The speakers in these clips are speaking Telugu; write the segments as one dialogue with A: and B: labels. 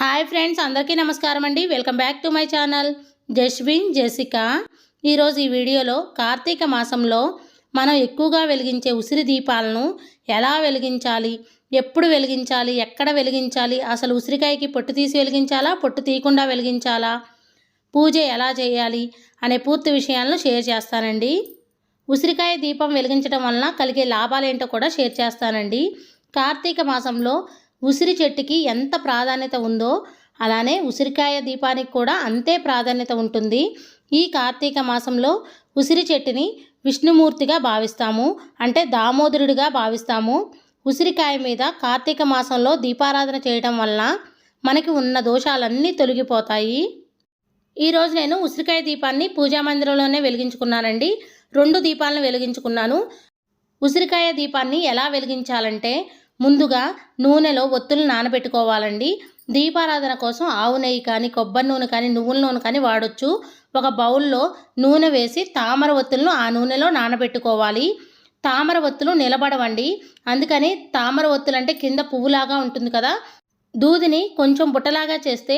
A: హాయ్ ఫ్రెండ్స్ అందరికీ నమస్కారం అండి. Welcome back to my channel. Jaswin Jessica. ఈరోజు ఈ వీడియోలో కార్తీక మాసంలో మనం ఎక్కువగా వెలిగించే ఉసిరి దీపాలను ఎలా వెలిగించాలి ఎప్పుడు వెలిగించాలి ఎక్కడ వెలిగించాలి అసలు ఉసిరికాయకి పొట్టు తీసి వెలిగించాలా పొట్టు తీయకుండా వెలిగించాలా పూజ ఎలా చేయాలి అనే పూర్తి విషయాలను షేర్ చేస్తానండి. ఉసిరికాయ దీపం వెలిగించడం వలన కలిగే లాభాలేంటో కూడా షేర్ చేస్తానండి. కార్తీక మాసంలో ఉసిరి చెట్టుకి ఎంత ప్రాధాన్యత ఉందో అలానే ఉసిరికాయ దీపానికి కూడా అంతే ప్రాధాన్యత ఉంటుంది. ఈ కార్తీక మాసంలో ఉసిరి చెట్టుని విష్ణుమూర్తిగా భావిస్తాము అంటే దామోదరుడిగా భావిస్తాము. ఉసిరికాయ మీద కార్తీక మాసంలో దీపారాధన చేయడం వలన మనకి ఉన్న దోషాలన్నీ తొలగిపోతాయి. ఈరోజు నేను ఉసిరికాయ దీపాన్ని పూజా మందిరంలోనే వెలిగించుకున్నానండి. రెండు దీపాలను వెలిగించుకున్నాను. ఉసిరికాయ దీపాన్ని ఎలా వెలిగించాలంటే ముందుగా నూనెలో ఒత్తులు నానబెట్టుకోవాలండి. దీపారాధన కోసం ఆవు నెయ్యి కానీ కొబ్బరి నూనె కానీ నువ్వుల నూనె కానీ వాడొచ్చు. ఒక బౌల్లో నూనె వేసి తామర ఒత్తులను ఆ నూనెలో నానబెట్టుకోవాలి. తామర ఒత్తులు నిలబడవండి. అందుకని తామర ఒత్తులు అంటే కింద పువ్వులాగా ఉంటుంది కదా. దూదిని కొంచెం బుట్టలాగా చేస్తే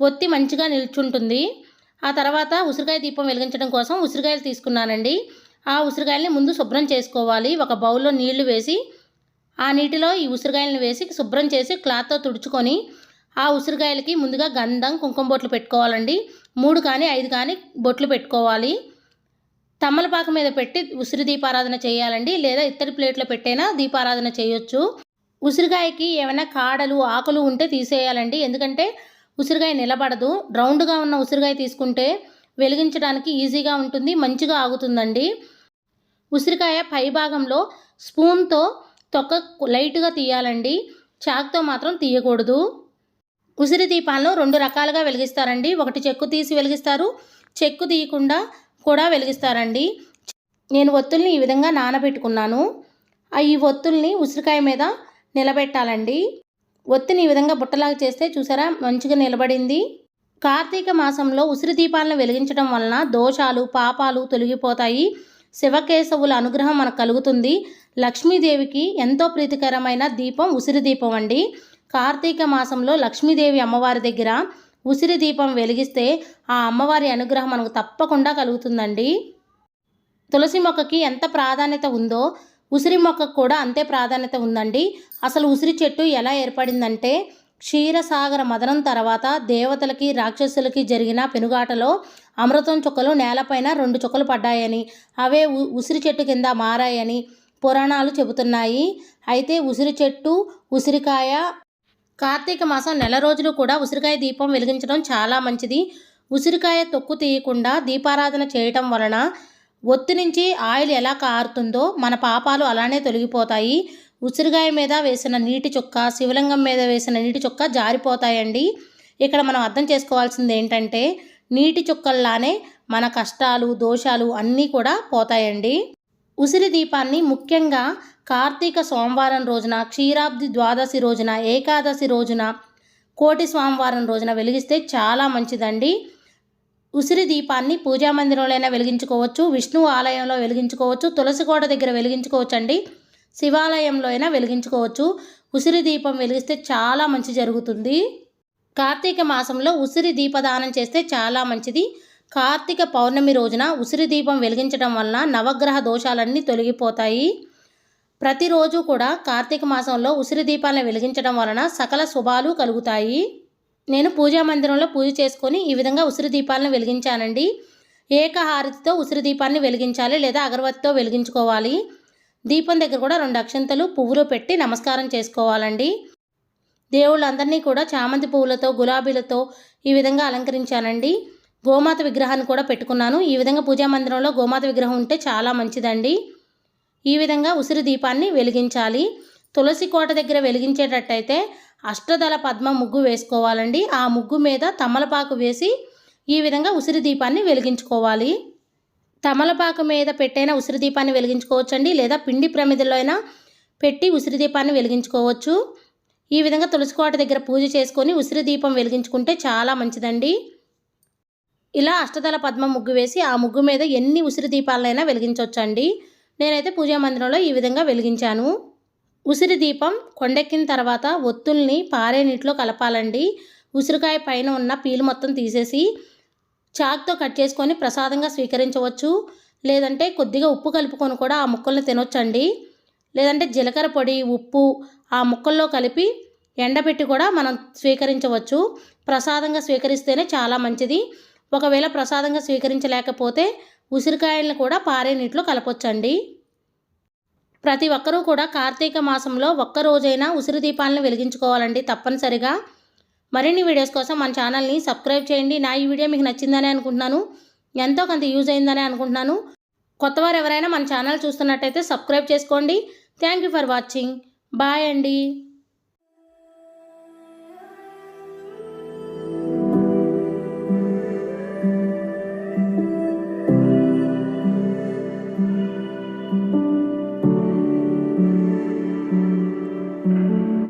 A: ఒత్తి మంచిగా నిల్చుంటుంది. ఆ తర్వాత ఉసిరికాయ దీపం వెలిగించడం కోసం ఉసిరికాయలు తీసుకున్నానండి. ఆ ఉసిరికాయల్ని ముందు శుభ్రం చేసుకోవాలి. ఒక బౌల్లో నీళ్ళు వేసి ఆ నీటిలో ఈ ఉసిరికాయలను వేసి శుభ్రం చేసి క్లాత్తో తుడుచుకొని ఆ ఉసిరికాయలకి ముందుగా గంధం కుంకుమ బొట్లు పెట్టుకోవాలండి. మూడు కానీ ఐదు కానీ బొట్లు పెట్టుకోవాలి. తమ్మలపాక మీద పెట్టి ఉసిరి దీపారాధన చేయాలండి. లేదా ఇత్తడి ప్లేట్లో పెట్టైనా దీపారాధన చేయొచ్చు. ఉసిరికాయకి ఏమైనా కాడలు ఆకులు ఉంటే తీసేయాలండి. ఎందుకంటే ఉసిరికాయ నిలబడదు. రౌండ్గా ఉన్న ఉసిరికాయ తీసుకుంటే వెలిగించడానికి ఈజీగా ఉంటుంది మంచిగా ఆగుతుందండి. ఉసిరికాయ పై భాగంలో స్పూన్తో తొక్క లైట్గా తీయాలండి. చాక్తో మాత్రం తీయకూడదు. ఉసిరి దీపాలను రెండు రకాలుగా వెలిగిస్తారండి. ఒకటి చెక్కు తీసి వెలిగిస్తారు. చెక్కు తీయకుండా కూడా వెలిగిస్తారండి. నేను ఒత్తుల్ని ఈ విధంగా నానబెట్టుకున్నాను. ఆ ఈ ఒత్తుల్ని ఉసిరికాయ మీద నిలబెట్టాలండి. ఒత్తిని ఈ విధంగా బుట్టలాగా చేస్తే చూసారా మంచిగా నిలబడింది. కార్తీక మాసంలో ఉసిరి దీపాలను వెలిగించడం వలన దోషాలు పాపాలు తొలగిపోతాయి. శివకేశవుల అనుగ్రహం మనకు కలుగుతుంది. లక్ష్మీదేవికి ఎంతో ప్రీతికరమైన దీపం ఉసిరి దీపం అండి. కార్తీక మాసంలో లక్ష్మీదేవి అమ్మవారి దగ్గర ఉసిరి దీపం వెలిగిస్తే ఆ అమ్మవారి అనుగ్రహం మనకు తప్పకుండా కలుగుతుందండి. తులసి మొక్కకి ఎంత ప్రాధాన్యత ఉందో ఉసిరి మొక్కకు కూడా అంతే ప్రాధాన్యత ఉందండి. అసలు ఉసిరి చెట్టు ఎలా ఏర్పడిందంటే క్షీరసాగర మదనం తర్వాత దేవతలకి రాక్షసులకి జరిగిన పెనుగాటలో అమృతం చుక్కలు నేలపైన రెండు చుక్కలు పడ్డాయని అవే ఉ- ఉసిరి చెట్టు కింద మారాయని పురాణాలు చెబుతున్నాయి. అయితే ఉసిరి చెట్టు ఉసిరికాయ కార్తీక మాసం నెల రోజులు కూడా ఉసిరికాయ దీపం వెలిగించడం చాలా మంచిది. ఉసిరికాయ తొక్కు తీయకుండా దీపారాధన చేయటం వలన ఒత్తి నుంచి ఆయిల్ ఎలా కారుతుందో మన పాపాలు అలానే తొలగిపోతాయి. ఉసిరికాయ మీద వేసిన నీటి చుక్క శివలింగం మీద వేసిన నీటి చుక్క జారిపోతాయండి. ఇక్కడ మనం అర్థం చేసుకోవాల్సింది ఏంటంటే నీటి చుక్కల్లానే మన కష్టాలు దోషాలు అన్నీ కూడా పోతాయండి. ఉసిరి దీపాన్ని ముఖ్యంగా కార్తీక సోమవారం రోజున క్షీరాబ్ది ద్వాదశి రోజున ఏకాదశి రోజున కోటి సోమవారం రోజున వెలిగిస్తే చాలా మంచిదండి. ఉసిరి దీపాన్ని పూజా అయినా వెలిగించుకోవచ్చు విష్ణు ఆలయంలో వెలిగించుకోవచ్చు తులసి కోట దగ్గర వెలిగించుకోవచ్చు అండి శివాలయంలో అయినా వెలిగించుకోవచ్చు. ఉసిరి దీపం వెలిగిస్తే చాలా మంచి జరుగుతుంది. కార్తీక మాసంలో ఉసిరి దీపదానం చేస్తే చాలా మంచిది. కార్తీక పౌర్ణమి రోజున ఉసిరి దీపం వెలిగించడం వలన నవగ్రహ దోషాలన్నీ తొలగిపోతాయి. ప్రతిరోజు కూడా కార్తీక మాసంలో ఉసిరి దీపాలను వెలిగించడం వలన సకల శుభాలు కలుగుతాయి. నేను పూజా మందిరంలో పూజ చేసుకొని ఈ విధంగా ఉసిరి దీపాలను వెలిగించానండి. ఏకహారతితో ఉసిరి దీపాన్ని వెలిగించాలి లేదా అగరబత్తితో వెలిగించుకోవాలి. దీపం దగ్గర కూడా రెండు అక్షంతలు పువ్వులు పెట్టి నమస్కారం చేసుకోవాలండి. దేవుళ్ళందరినీ కూడా చామంతి పువ్వులతో గులాబీలతో ఈ విధంగా అలంకరించానండి. గోమాత విగ్రహాన్ని కూడా పెట్టుకున్నాను. ఈ విధంగా పూజా మందిరంలో గోమాత విగ్రహం ఉంటే చాలా మంచిదండి. ఈ విధంగా ఉసిరి దీపాన్ని వెలిగించాలి. తులసి కోట దగ్గర వెలిగించేటట్టయితే అష్టదళ పద్మ ముగ్గు వేసుకోవాలండి. ఆ ముగ్గు మీద తమలపాకు వేసి ఈ విధంగా ఉసిరి దీపాన్ని వెలిగించుకోవాలి. తమలపాకు మీద పెట్టైనా ఉసిరి దీపాన్ని వెలిగించుకోవచ్చండి లేదా పిండి ప్రమిదలో అయినా పెట్టి ఉసిరి దీపాన్ని వెలిగించుకోవచ్చు. ఈ విధంగా తులసి కోట దగ్గర పూజ చేసుకొని ఉసిరి దీపం వెలిగించుకుంటే చాలా మంచిదండి. ఇలా అష్టదళ పద్మ ముగ్గు వేసి ఆ ముగ్గు మీద ఎన్ని ఉసిరి దీపాలైనా వెలిగించవచ్చండి నేనైతే పూజా మందిరంలో ఈ విధంగా వెలిగించాను. ఉసిరి దీపం కొండెక్కిన తర్వాత ఒత్తుల్ని పారే నీటిలో కలపాలండి. ఉసిరికాయ పైన ఉన్న పీలు మొత్తం తీసేసి చాక్తో కట్ చేసుకొని ప్రసాదంగా స్వీకరించవచ్చు. లేదంటే కొద్దిగా ఉప్పు కలుపుకొని కూడా ఆ ముక్కల్ని తినొచ్చండి. లేదంటే జీలకర్ర పొడి ఉప్పు ఆ ముక్కల్లో కలిపి ఎండబెట్టి కూడా మనం స్వీకరించవచ్చు. ప్రసాదంగా స్వీకరిస్తేనే చాలా మంచిది. ఒకవేళ ప్రసాదంగా స్వీకరించలేకపోతే ఉసిరికాయలను కూడా పారే నీటిలో కలపొచ్చండి. ప్రతి ఒక్కరూ కూడా కార్తీక మాసంలో ఒక్క రోజైనా ఉసిరి దీపాలను వెలిగించుకోవాలండి తప్పనిసరిగా. మరిన్ని వీడియోస్ కోసం మన ఛానల్ని సబ్స్క్రైబ్ చేయండి. నా ఈ వీడియో మీకు నచ్చిందని అనుకుంటున్నాను. ఎంతో కొంత యూజ్ అయిందని అనుకుంటున్నాను. కొత్తవారు ఎవరైనా మన ఛానల్ చూస్తున్నట్టయితే సబ్స్క్రైబ్ చేసుకోండి. Thank you for watching bye అండి.